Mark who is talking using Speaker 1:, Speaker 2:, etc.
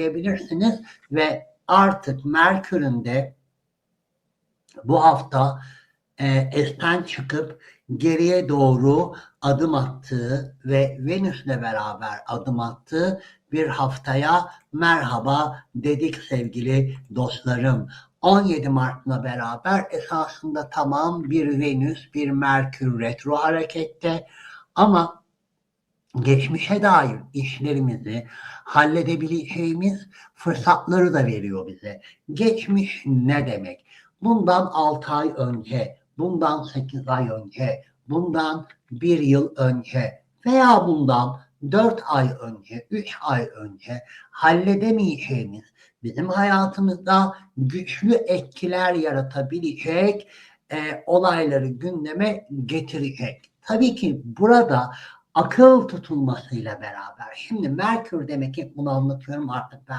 Speaker 1: diyebilirsiniz ve artık Merkür'ün de bu hafta e, S'ten çıkıp geriye doğru adım attığı ve Venüs'le beraber adım attığı bir haftaya merhaba dedik sevgili dostlarım. 17 Mart'la beraber esasında tamam bir Venüs, bir Merkür retro harekette ama geçmişe dair işlerimizi halledebileceğimiz fırsatları da veriyor bize. Geçmiş ne demek? Bundan 6 ay önce, bundan 8 ay önce, bundan 1 yıl önce veya bundan 4 ay önce, 3 ay önce halledemeyeceğimiz bizim hayatımızda güçlü etkiler yaratabilecek e, olayları gündeme getirecek. Tabii ki burada akıl tutulmasıyla beraber. Şimdi Merkür demek ki bunu anlatıyorum artık ben